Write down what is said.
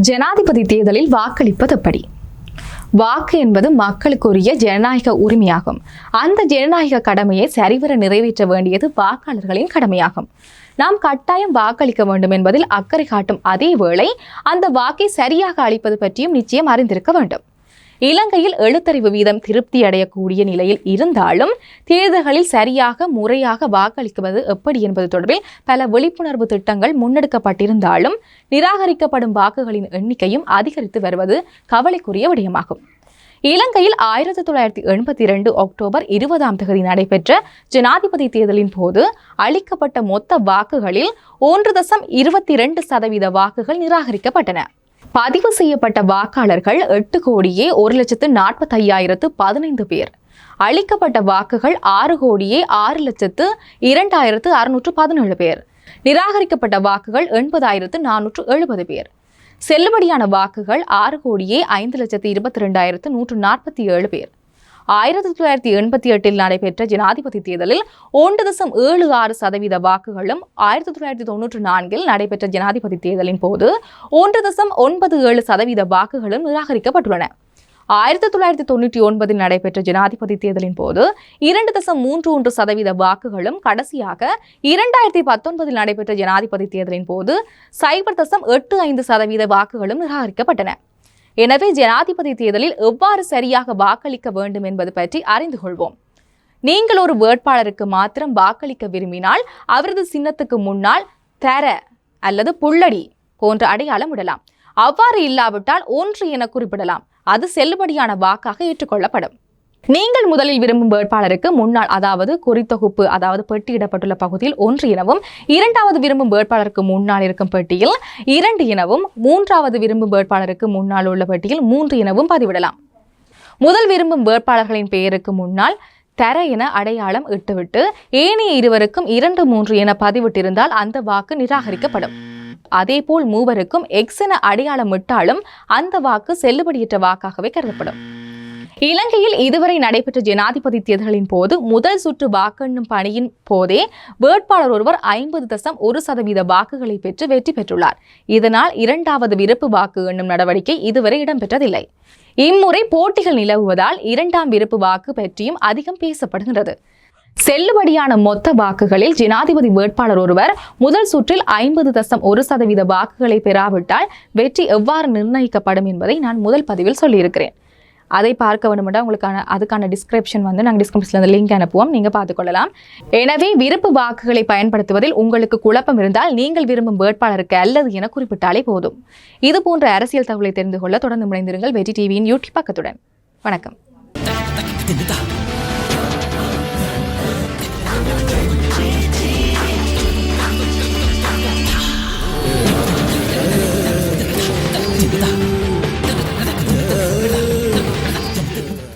ஜனாதிபதி தேர்தலில் வாக்களிப்பது எப்படி வாக்கு என்பது மக்களுக்குரிய ஜனநாயக உரிமையாகும். அந்த ஜனநாயக கடமையை சரிவர நிறைவேற்ற வேண்டியது வாக்காளர்களின் கடமையாகும். நாம் கட்டாயம் வாக்களிக்க வேண்டும் என்பதில் அக்கறை காட்டும் அதே வேளை அந்த வாக்கை சரியாக அளிப்பது பற்றியும் நிச்சயம் அறிந்திருக்க வேண்டும். இலங்கையில் எழுத்தறிவு வீதம் திருப்தி அடையக்கூடிய நிலையில் இருந்தாலும் தேர்தல்களில் சரியாக முறையாக வாக்களிக்குவது எப்படி என்பது தொடர்பில் பல விழிப்புணர்வு திட்டங்கள் முன்னெடுக்கப்பட்டிருந்தாலும் நிராகரிக்கப்படும் வாக்குகளின் எண்ணிக்கையும் அதிகரித்து வருவது கவலைக்குரிய விடயமாகும். இலங்கையில் ஆயிரத்தி தொள்ளாயிரத்தி எண்பத்தி இரண்டு அக்டோபர் இருபதாம் தேதி நடைபெற்ற ஜனாதிபதி தேர்தலின் போது அளிக்கப்பட்ட மொத்த வாக்குகளில் ஒன்று தசம் இருபத்தி இரண்டு சதவீத வாக்குகள் நிராகரிக்கப்பட்டன. பதிவு செய்யப்பட்ட வாக்காளர்கள் எட்டு கோடியே ஒரு லட்சத்து நாற்பத்தையாயிரத்து பதினைந்து பேர். அளிக்கப்பட்ட வாக்குகள் ஆறு கோடியே ஆறு லட்சத்து இரண்டாயிரத்து அறுநூற்று பதினேழு பேர். நிராகரிக்கப்பட்ட வாக்குகள் எண்பதாயிரத்து நானூற்று எழுபது பேர். செல்லுபடியான வாக்குகள் ஆறு கோடியே ஐந்து லட்சத்து இருபத்தி ரெண்டாயிரத்து நூற்று நாற்பத்தி ஏழு பேர். ஆயிரத்தி தொள்ளாயிரத்தி எண்பத்தி எட்டில் நடைபெற்ற ஜனாதிபதி தேர்தலில் ஒன்று தசம் ஏழு ஆறு சதவீத வாக்குகளும் ஆயிரத்தி தொள்ளாயிரத்தி தொன்னூற்றி நான்கில் நடைபெற்ற ஜனாதிபதி தேர்தலின் போது ஒன்று தசம் ஒன்பது ஏழு சதவீத வாக்குகளும் நிராகரிக்கப்பட்டுள்ளன. ஆயிரத்தி தொள்ளாயிரத்தி தொண்ணூற்றி ஒன்பதில் நடைபெற்ற ஜனாதிபதி தேர்தலின் போது இரண்டு தசம் மூன்று ஒன்று சதவீத வாக்குகளும் கடைசியாக இரண்டாயிரத்தி பத்தொன்பதில் நடைபெற்ற ஜனாதிபதி தேர்தலின் போது சைபர் தசம் எட்டு ஐந்து சதவீத வாக்குகளும் நிராகரிக்கப்பட்டன. எனவே ஜனாதிபதி தேர்தலில் எவ்வாறு சரியாக வாக்களிக்க வேண்டும் என்பது பற்றி அறிந்து கொள்வோம். நீங்கள் ஒரு வேட்பாளருக்கு மாத்திரம் வாக்களிக்க விரும்பினால் அவரது சின்னத்துக்கு முன்னால் தர அல்லது புள்ளடி போன்ற அடையாளம் விடலாம் அவ்வாறு இல்லாவிட்டால் ஒன்று என குறிப்பிடலாம். அது செல்லுபடியான வாக்காக ஏற்றுக்கொள்ளப்படும். நீங்கள் முதலில் விரும்பும் வேட்பாளருக்கு முன்னால் அதாவது குறித்தொகுப்பு அதாவது பெட்டியிடப்பட்டுள்ள பகுதியில் ஒன்று எனவும் இரண்டாவது விரும்பும் வேட்பாளருக்கு முன்னால் இருக்கும் பெட்டியில் இரண்டு எனவும் மூன்றாவது விரும்பும் வேட்பாளருக்கு முன்னால் உள்ள பெட்டியில் மூன்று எனவும் பதிவிடலாம். முதல் விரும்பும் வேட்பாளர்களின் பெயருக்கு முன்னால் தர என அடையாளம் இட்டுவிட்டு ஏனைய இருவருக்கும் இரண்டு மூன்று என பதிவிட்டிருந்தால் அந்த வாக்கு நிராகரிக்கப்படும். அதேபோல் மூவருக்கும் எக்ஸ் என அடையாளம் விட்டாலும் அந்த வாக்கு செல்லுபடியற்ற வாக்காகவே கருதப்படும். இலங்கையில் இதுவரை நடைபெற்ற ஜனாதிபதி தேர்தலின் போது முதல் சுற்று வாக்கெண்ணும் பணியின் போதே வேட்பாளர் ஒருவர் ஐம்பது தசம் ஒரு சதவீத வாக்குகளை பெற்று வெற்றி பெற்றுள்ளார். இதனால் இரண்டாவது விருப்பு வாக்கு எண்ணும் நடவடிக்கை இதுவரை இடம்பெற்றதில்லை. இம்முறை போட்டிகள் நிலவுவதால் இரண்டாம் விருப்பு வாக்கு பற்றியும் அதிகம் பேசப்படுகிறது செல்லுபடியான மொத்த வாக்குகளில் ஜனாதிபதி வேட்பாளர் ஒருவர் முதல் சுற்றில் ஐம்பது தசம் ஒரு சதவீத வாக்குகளை பெறாவிட்டால் வெற்றி எவ்வாறு நிர்ணயிக்கப்படும் என்பதை நான் முதல் பதிவில் சொல்லியிருக்கிறேன். அதை பார்க்க வேண்டுமென்றால் உங்களுக்கான அதுக்கான டிஸ்கிரிப்ஷன் வந்து நாங்கள் டிஸ்கிரிப்ஷனில் அந்த லிங்க் அனுப்புவோம். நீங்கள் பார்த்துக்கொள்ளலாம். எனவே விருப்பு வாக்குகளை பயன்படுத்துவதில் உங்களுக்கு குழப்பம் இருந்தால் நீங்கள் விரும்பும் வேட்பாளருக்கு அல்லது என குறிப்பிட்டாலே போதும். இது போன்ற அரசியல் தகவலை தெரிந்து கொள்ள தொடர்ந்து முனைந்திருங்கள் வெற்றி டிவியின் யூடியூப் பக்கத்துடன். வணக்கம்.